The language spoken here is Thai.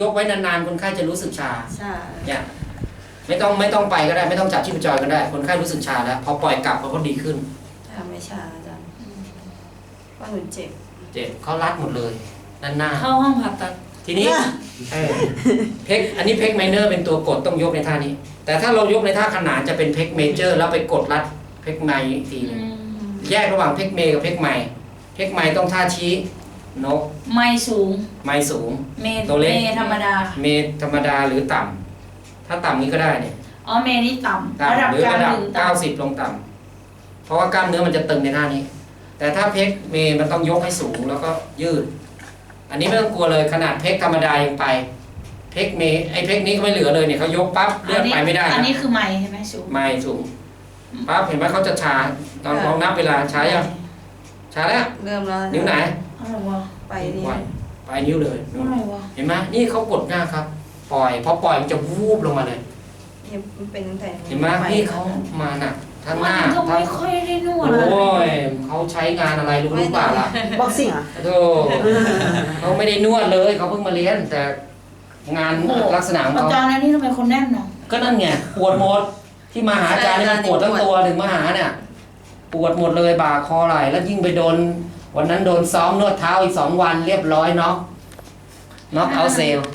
ยกไว้นานๆ คนไข้จะรู้สึกชา ใช่เนี่ยไม่ต้องไม่ต้องไปก็ได้ไม่ต้องจับชีพจรก็ได้ คนไข้รู้สึกชาแล้วพอปล่อยกลับเขาก็ดีขึ้น ทำไม่ชาอาจารย์ว่าหนูเจ็บ เจ็บเขารัดหมดเลยด้านหน้า เข้าห้องผ่าตัด ทีนี้เออเพกอันนี้เพกไมเนอร์เป็นตัวกดต้องยกในท่านี้ แต่ถ้าเรายกในท่าขนานจะเป็นเพกเมเจอร์แล้วไปกดรัดเพกไมอีกทีหนึงแยกระหว่างเพกเมกับเพกไมเพกไมต้องท่าชี้ นก ไม่สูง ไมสูง เมตรตัวเล็กเมตรธรรมดา เมธรรมดาหรือต่ำถ้าต่ำนี้ก็ได้เนี่ยอ๋อเมตรนี่ต่ำระดัต่ำบหรือกลางระดับถึงต่ำ90 ลงต่ำเพราะว่ากล้ามเนื้อมันจะตึงในท่านี้ แต่ถ้าเพกเมมันต้องยกให้สูงแล้วก็ยืด อันนี้ไม่ต้องกลัวเลยขนาดเพกธรรมดายังไป เพกเมไอเพกนี้ก็ไม่เหลือเลยเนี่ยเขายกปั๊บเลือดไปไม่ได้อันนะนี้คือไม่ใช่ไหมสูง ไม่สูงปั๊บเห็นไหมเขาจะชาตอนลองนับเวลาช้ายังชาแล้ว เริ่มแล้วนิ้วไหน อะไรวะไปนี่ปล่อยปลายนิ้วเลยนู่นอะไรวะเห็นไหมนี่เขากดหน้าครับ ปล่อยพอปล่อยมันจะวูบลงมาเลย เนี่ยมันเป็นตั้งแต่เห็นไหมนี่เขามาหนักทั้งหน้ามันก็ทั้งไม่ค่อยได้นวดโอ้เลยยเขาใช้งานอะไรรู้หรือเปล่าล่ะบ็อกซิ่งเหรอโธ่เขาไม่ได้นวดเลยเขาเพิ่งมาเรียนแต่งานลักษณะของอาเขาจารย์อันนี้ทำไมคนแน่นเนาะก็นั่นไงปวดหมดที่มาหาอาจารย์นี่มันปวดทั้งตัวถึงมาหาเนี่ย ปวดหมดเลยบ่าคอไหล่แล้วยิ่งไปโดน วันนั้นโดนซ้อมนวดเท้าอีกสองวันเรียบร้อยเนาะน็อกเอาเซล